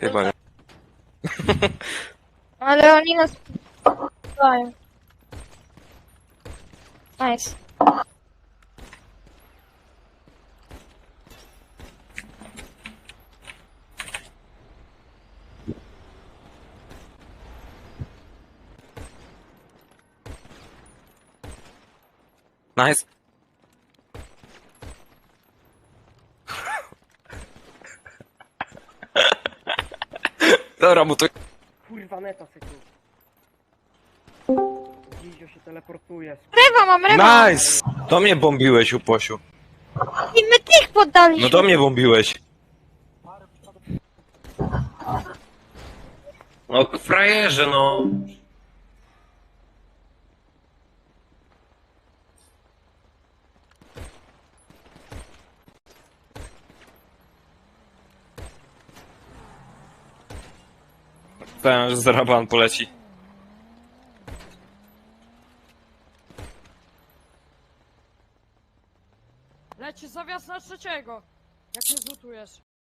Chyba nie. Ale oni nas dają. Nice. Nice. Dobra, mu to... Kurwa, neta sekund. Gizio się teleportuje. Rewa mam, rewa! Nice! To mnie bombiłeś, uposiu. I my tych poddaliśmy. No to mnie bombiłeś. No frajerze, no. Myślałem, że zaraban poleci. Leci zawias na trzeciego. Jak nie zlutujesz.